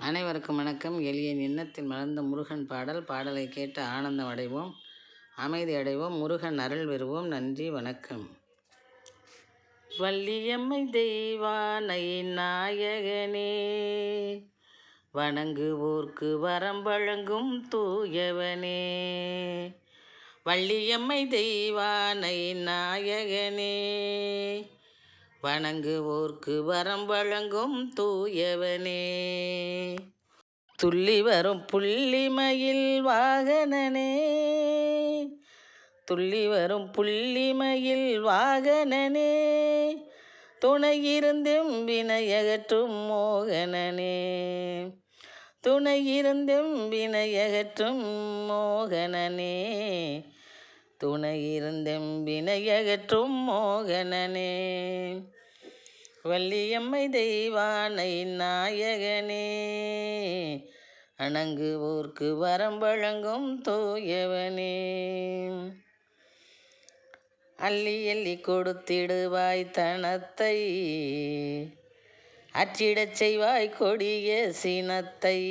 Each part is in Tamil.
அனைவருக்கும் வணக்கம். எளியன் எண்ணத்தில் மலர்ந்த முருகன் பாடல். பாடலை கேட்டு ஆனந்தம் அடைவோம். அமைதி அடைவோம். முருகன் அருள் பெறுவோம். நன்றி வணக்கம். வள்ளியம்மை தெய்வானை நாயகனே வணங்குவோர்க்கு வரம் வழங்கும் தூயவனே வள்ளியம்மை தெய்வானை நாயகனே வணங்குவோர்க்கு வரம் வழங்கும் தூயவனே. துள்ளி வரும் புள்ளிமயில் வாகனனே. துள்ளி வரும் புள்ளிமயில் வாகனனே. துணையிருந்தும் வினையகற்றும் மோகனனே. துணையிருந்தும் வினையகற்றும் மோகனனே. துணையிருந்தெம்பினையகற்றும் மோகனனே. வள்ளியம்மை தெய்வானை நாயகனே. அணங்குவோர்க்கு வரம் வழங்கும் தூயவனே. அள்ளி அள்ளி கொடுத்திடுவாய் தனத்தை. அச்சிடச் செய்வாய் கொடிய சினத்தை.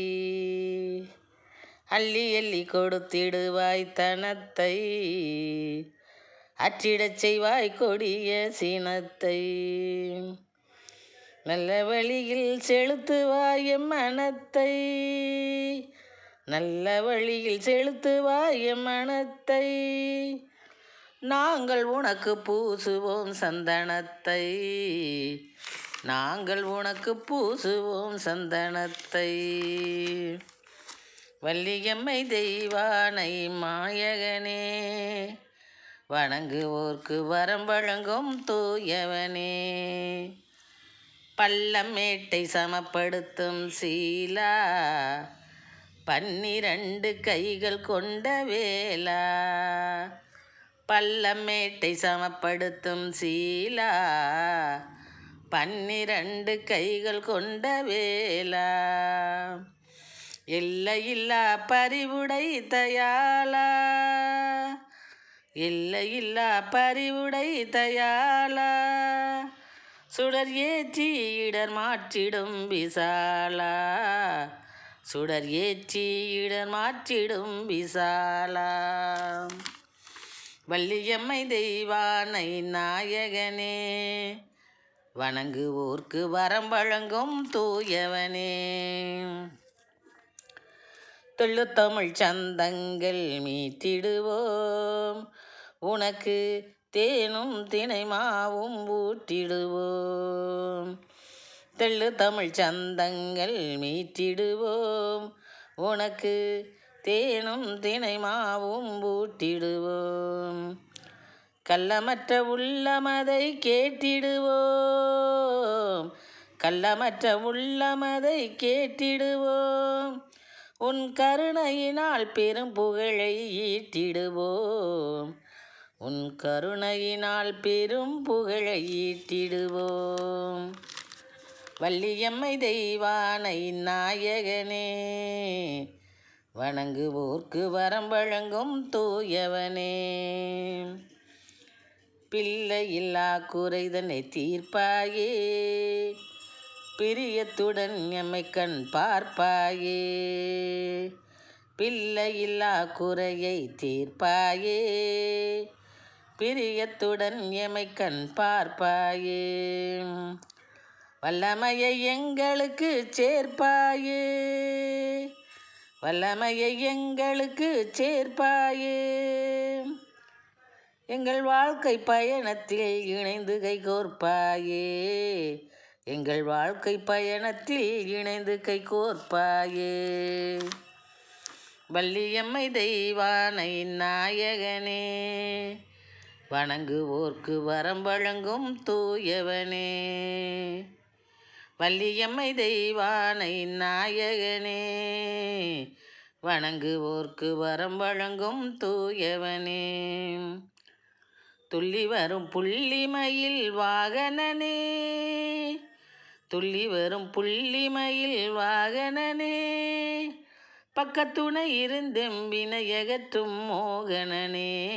அள்ளி எள்ளி கொடுத்திடுவாய் தனத்தை. அச்சிடச் செய்வாய் கொடிய சினத்தை. நல்ல வழியில் செலுத்துவாய் மனத்தை. நல்ல வழியில் செலுத்துவாய் மனத்தை. நாங்கள் உனக்கு பூசுவோம் சந்தனத்தை. நாங்கள் உனக்கு பூசுவோம் சந்தனத்தை. வள்ளியம்மை தெய்வானை மாயகனே வணங்குவோர்க்கு வரம் வழங்கும் தூயவனே. பள்ளமேட்டை சமப்படுத்தும் சீலா பன்னிரண்டு கைகள் கொண்ட வேலா. பள்ளமேட்டை சமப்படுத்தும் சீலா பன்னிரண்டு கைகள் கொண்ட வேலா. எல்லையில்லா பறிவுடை தயாலா எல்லையில்லா பறிவுடை தயாலா சுடர் ஏற்றி இடர் மாற்றிடும் விசாலா? சுடர் ஏற்றி இடர் மாற்றிடும் விசாலா? வள்ளியம்மை தெய்வானை நாயகனே வணங்குவோர்க்கு வரம் வழங்கும் தூயவனே. தொழு தமிழ் சந்தங்கள் மீட்டிடுவோம். உனக்கு தேனும் தினைமாவும் ஊட்டிடுவோம். தெள்ளு தமிழ் சந்தங்கள் மீட்டிடுவோம். உனக்கு தேனும் தினைமாவும் ஊட்டிடுவோம். கள்ளமற்ற உள்ளமதை கேட்டிடுவோம். கள்ளமற்ற உள்ளமதை கேட்டிடுவோம். உன் கருணையினால் பெரும் புகழை ஈட்டிடுவோம். உன் கருணையினால் பெரும் புகழை ஈட்டிடுவோம். வள்ளியம்மை தெய்வானை நாயகனே வணங்குவோர்க்கு வரம் வழங்கும் தூயவனே. பிள்ளை இல்லா குறைதனை தீர்ப்பாயே பிரியத்துடன் எம்மை கண் பார்ப்பாயே. பிள்ளையில்லா குறையை தீர்ப்பாயே. பிரியத்துடன் எமை கண் பார்ப்பாயே. வல்லமையை எங்களுக்கு சேர்ப்பாயே. வல்லமையை எங்களுக்கு சேர்ப்பாயே. எங்கள் வாழ்க்கை பயணத்தில் இணைந்து கைகோர்ப்பாயே எங்கள் வாழ்க்கை பயணத்தில் இணைந்து கை கோர்ப்பாயே வள்ளியம்மை தெய்வானை நாயகனே வணங்குவோர்க்கு வரம் வழங்கும் தூயவனே. வள்ளியம்மை தெய்வானை நாயகனே வணங்குவோர்க்கு வரம் வழங்கும் தூயவனே. துள்ளி வரும் புள்ளிமயில் வாகனனே துள்ளி வரும் புள்ளிமயில் வாகனனே. பக்கத்துணை இருந்தும் வினையகற்றும் மோகனனே.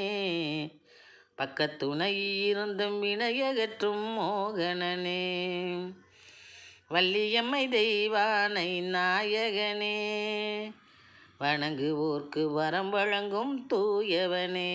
பக்கத்துணை இருந்தும் வினையகற்றும் மோகனனே. வள்ளியம்மை தெய்வானை நாயகனே. வணங்குவோர்க்கு வரம் வழங்கும் தூயவனே.